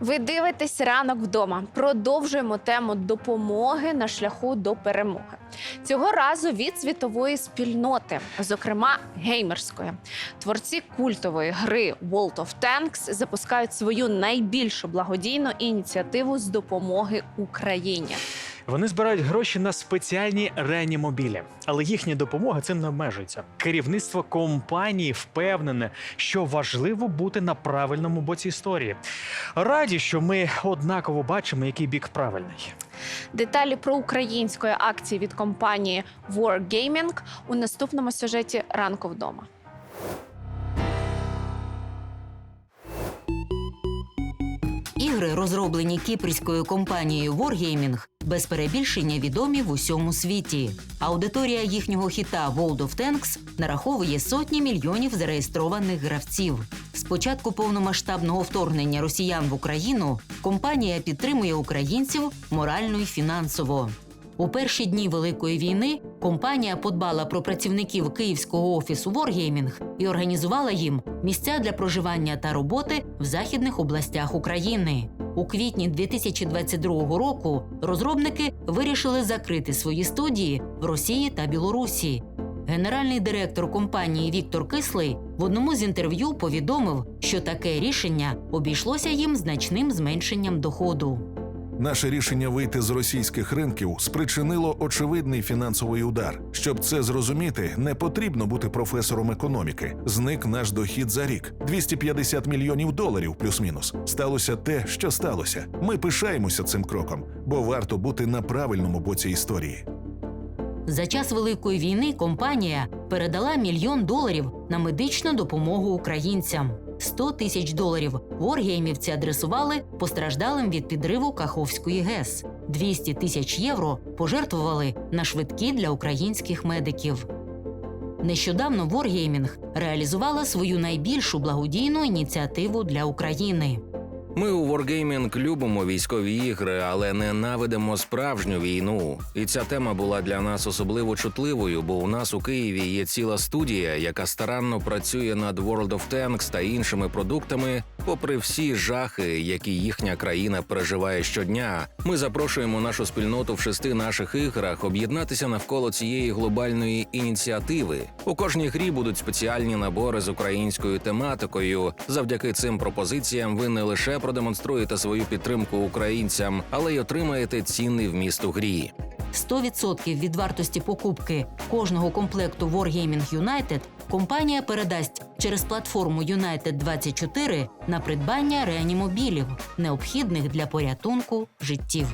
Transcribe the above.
Ви дивитесь ранок вдома. Продовжуємо тему допомоги на шляху до перемоги. Цього разу від світової спільноти, зокрема геймерської. Творці культової гри World of Tanks запускають свою найбільшу благодійну ініціативу з допомоги Україні. Вони збирають гроші на спеціальні реанімобілі, але їхня допомога цим не обмежується. Керівництво компанії впевнене, що важливо бути на правильному боці історії. Раді, що ми однаково бачимо, який бік правильний. Деталі про української акції від компанії Wargaming у наступному сюжеті ранку вдома. Ігри, розроблені кіпрською компанією Wargaming, без перебільшення відомі в усьому світі. Аудиторія їхнього хіта World of Tanks нараховує сотні мільйонів зареєстрованих гравців. З початку повномасштабного вторгнення росіян в Україну компанія підтримує українців морально і фінансово. У перші дні Великої війни компанія подбала про працівників київського офісу Wargaming і організувала їм місця для проживання та роботи в західних областях України. У квітні 2022 року розробники вирішили закрити свої студії в Росії та Білорусі. Генеральний директор компанії Віктор Кислий в одному з інтерв'ю повідомив, що таке рішення обійшлося їм значним зменшенням доходу. Наше рішення вийти з російських ринків спричинило очевидний фінансовий удар. Щоб це зрозуміти, не потрібно бути професором економіки. Зник наш дохід за рік 250 мільйонів доларів, плюс-мінус. Сталося те, що сталося. Ми пишаємося цим кроком, бо варто бути на правильному боці історії. За час Великої війни компанія передала мільйон доларів на медичну допомогу українцям. 100 тисяч доларів воргеймівці адресували постраждалим від підриву Каховської ГЕС. 200 тисяч євро пожертвували на швидкі для українських медиків. Нещодавно Wargaming реалізувала свою найбільшу благодійну ініціативу для України. Ми у Wargaming любимо військові ігри, але ненавидимо справжню війну. І ця тема була для нас особливо чутливою, бо у нас у Києві є ціла студія, яка старанно працює над World of Tanks та іншими продуктами, попри всі жахи, які їхня країна переживає щодня. Ми запрошуємо нашу спільноту в шести наших іграх об'єднатися навколо цієї глобальної ініціативи. У кожній грі будуть спеціальні набори з українською тематикою. Завдяки цим пропозиціям ви не лише продемонструєте свою підтримку українцям, але й отримаєте цінний вміст у грі. 100% від вартості покупки кожного комплекту Wargaming United компанія передасть через платформу United 24 на придбання реанімобілів, необхідних для порятунку життів.